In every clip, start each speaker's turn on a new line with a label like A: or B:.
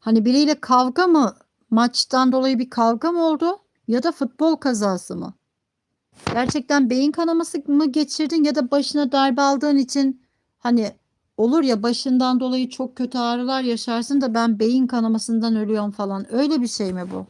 A: Hani biriyle kavga mı, maçtan dolayı bir kavga mı oldu ya da futbol kazası mı? Gerçekten beyin kanaması mı geçirdin ya da başına darbe aldığın için hani olur ya başından dolayı çok kötü ağrılar yaşarsın da ben beyin kanamasından ölüyorum falan. Öyle bir şey mi bu?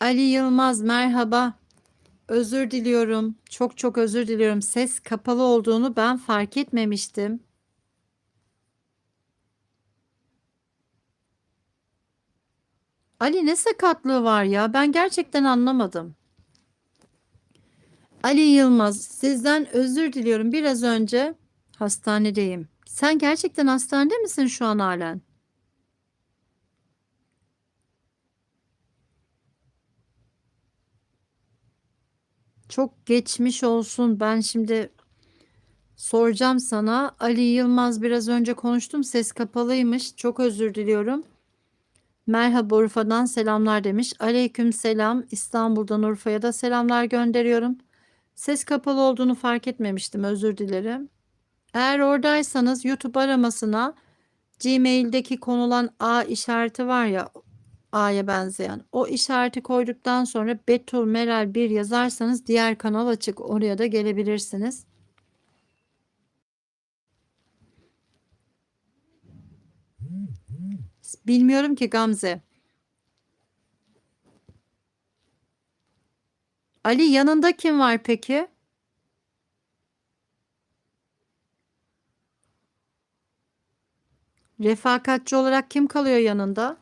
A: Ali Yılmaz merhaba. Özür diliyorum. Çok çok özür diliyorum. Ses kapalı olduğunu ben fark etmemiştim. Ali ne sakatlığı var ya? Ben gerçekten anlamadım. Ali Yılmaz, sizden özür diliyorum. Biraz önce hastanedeyim. Sen gerçekten hastanede misin şu an halen? Çok geçmiş olsun. Ben şimdi soracağım sana. Ali Yılmaz biraz önce konuştum. Ses kapalıymış. Çok özür diliyorum. Merhaba Urfa'dan selamlar demiş. Aleyküm selam. İstanbul'dan Urfa'ya da selamlar gönderiyorum. Ses kapalı olduğunu fark etmemiştim. Özür dilerim. Eğer oradaysanız YouTube aramasına Gmail'deki konulan A işareti var ya A'ya benzeyen. O işareti koyduktan sonra Betul Meral 1 yazarsanız diğer kanal açık. Oraya da gelebilirsiniz. Bilmiyorum ki Gamze. Ali yanında kim var peki? Refakatçi olarak kim kalıyor yanında?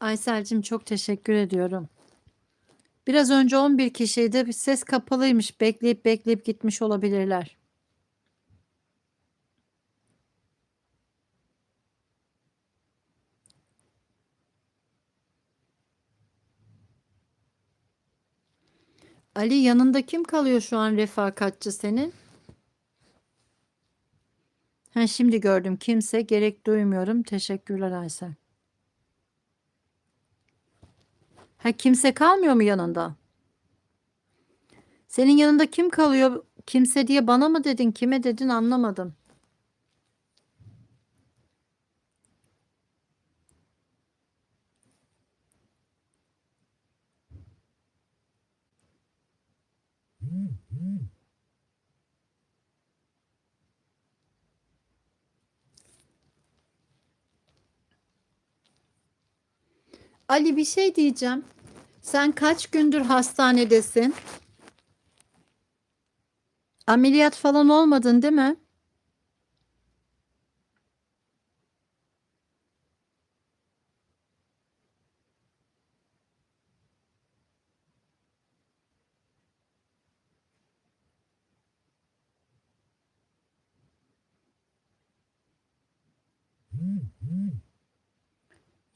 A: Aysel'cim çok teşekkür ediyorum. Biraz önce 11 kişiydi. Bir ses kapalıymış. Bekleyip bekleyip gitmiş olabilirler. Ali yanında kim kalıyor şu an refakatçi senin? Ha, şimdi gördüm. Kimse gerek duymuyorum. Teşekkürler Aysel. Ha kimse kalmıyor mu yanında? Senin yanında kim kalıyor? Kimse diye bana mı dedin? Kime dedin anlamadım. Ali bir şey diyeceğim. Sen kaç gündür hastanedesin? Ameliyat falan olmadın değil mi?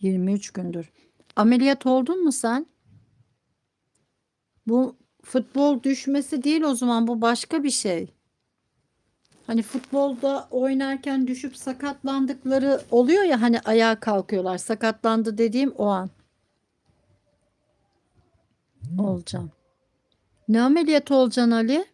A: Yirmi üç gündür. Ameliyat oldun mu sen? Bu futbol düşmesi değil o zaman bu başka bir şey. Hani futbolda oynarken düşüp sakatlandıkları oluyor ya hani ayağa kalkıyorlar. Sakatlandı dediğim o an. Olacağım. Ne ameliyatı olacaksın Ali?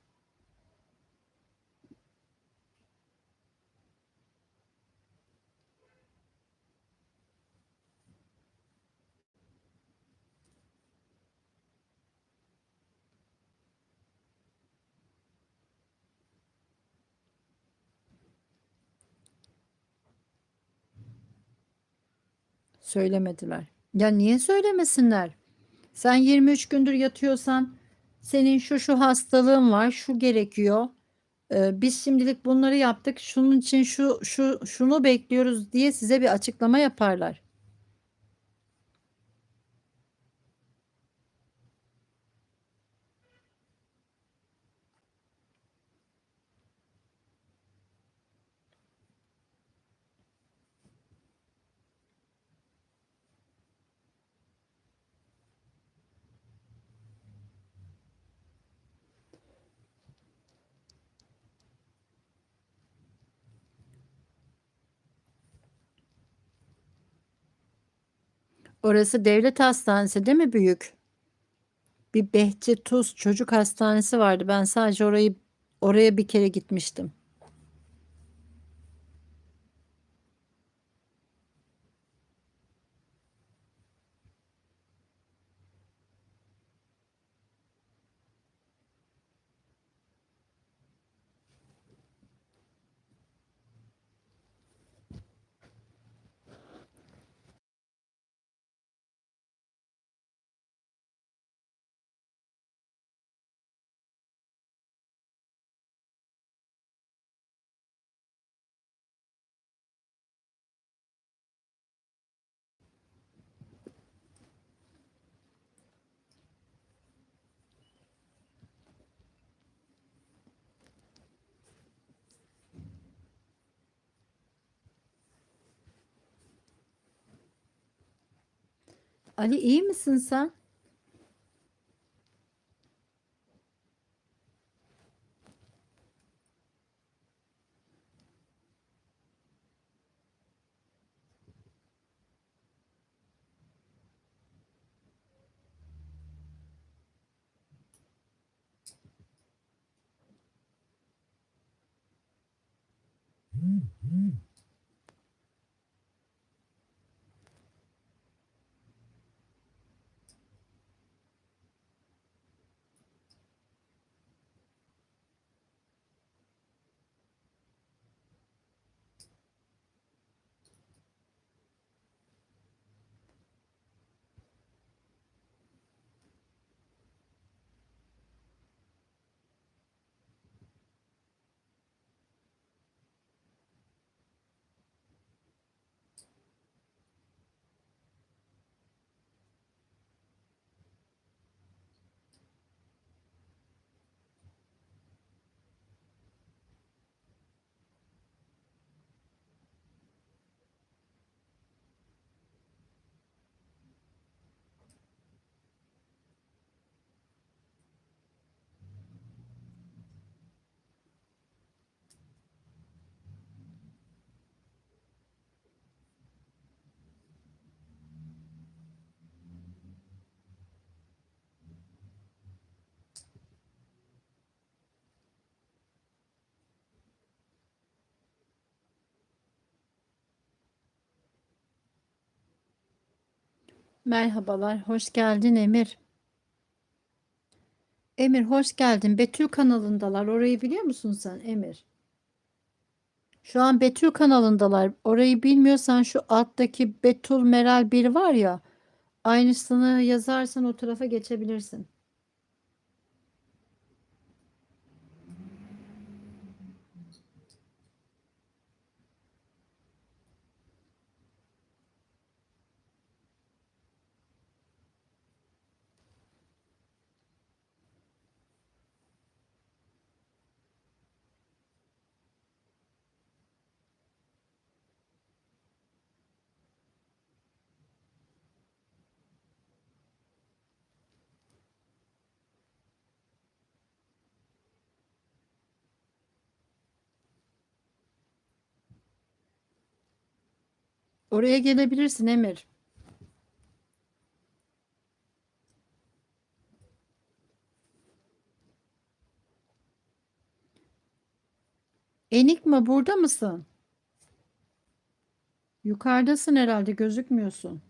A: Söylemediler. Ya niye söylemesinler? Sen 23 gündür yatıyorsan senin şu şu hastalığın var, şu gerekiyor. Ee, biz şimdilik bunları yaptık. Şunun için şu şu şunu bekliyoruz diye size bir açıklama yaparlar. Orası devlet hastanesi değil mi büyük? Bir Behçe Tuz çocuk hastanesi vardı. Ben sadece orayı oraya bir kere gitmiştim. Ali iyi misin sen? Merhabalar, hoş geldin Emir. Emir hoş geldin. Betül kanalındalar. Orayı biliyor musun sen Emir? Şu an Betül kanalındalar. Orayı bilmiyorsan şu alttaki Betül Meral bir var ya. Aynısını yazarsan o tarafa geçebilirsin. Oraya gelebilirsin Emir. Enigma burada mısın? Yukarıdasın herhalde gözükmüyorsun.